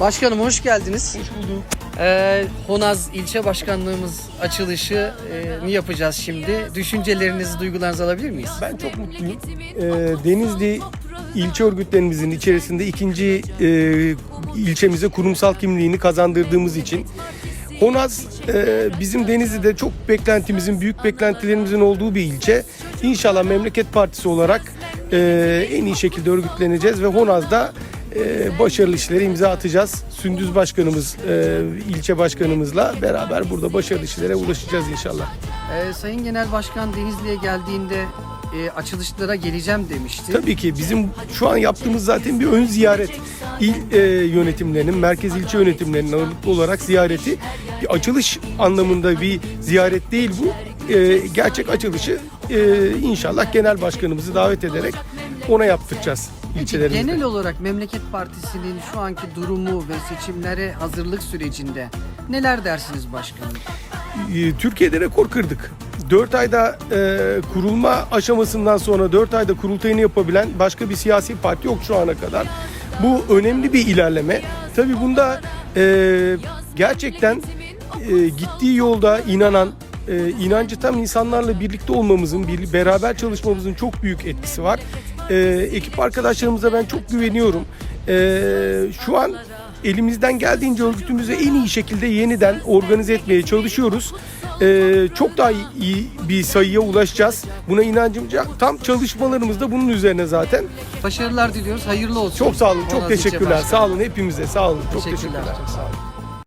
Başkanım hoş geldiniz. Hoş bulduk. Ee, Honaz ilçe başkanlığımız açılışı e, yapacağız şimdi. Düşüncelerinizi, duygularınızı alabilir miyiz? Ben çok mutluyum. Ee, Denizli ilçe örgütlerimizin içerisinde ikinci e, ilçemize kurumsal kimliğini kazandırdığımız için. Honaz e, bizim Denizli'de çok beklentimizin, büyük beklentilerimizin olduğu bir ilçe. İnşallah Memleket Partisi olarak e, en iyi şekilde örgütleneceğiz ve Honaz'da e, başarılı işlere imza atacağız. Sündüz Başkanımız, e, ilçe başkanımızla beraber burada başarılı işlere ulaşacağız inşallah. Ee, Sayın Genel Başkan Denizli'ye geldiğinde e, açılışlara geleceğim demişti. Tabii ki bizim şu an yaptığımız zaten bir ön ziyaret. İl e, yönetimlerinin, merkez ilçe yönetimlerinin ağırlıklı olarak ziyareti bir açılış anlamında bir ziyaret değil bu. E, gerçek açılışı e, inşallah genel başkanımızı davet ederek ona yaptıracağız ilçelerimizde. genel olarak Memleket Partisi'nin şu anki durumu ve seçimlere hazırlık sürecinde neler dersiniz başkanım? E, Türkiye'de rekor kırdık. 4 ayda e, kurulma aşamasından sonra 4 ayda kurultayını yapabilen başka bir siyasi parti yok şu ana kadar. Bu önemli bir ilerleme. Tabii bunda e, gerçekten e, gittiği yolda inanan, e, inancı tam insanlarla birlikte olmamızın, bir, beraber çalışmamızın çok büyük etkisi var. E, ekip arkadaşlarımıza ben çok güveniyorum. E, şu an elimizden geldiğince örgütümüzü en iyi şekilde yeniden organize etmeye çalışıyoruz. Ee, çok daha iyi bir sayıya ulaşacağız. Buna inancımca tam çalışmalarımız da bunun üzerine zaten. Başarılar diliyoruz. Hayırlı olsun. Çok sağ olun, çok İlçe teşekkürler. Sağ olun hepimize. Sağ olun. Çok Teşekkürler. teşekkürler. Çok sağ olun.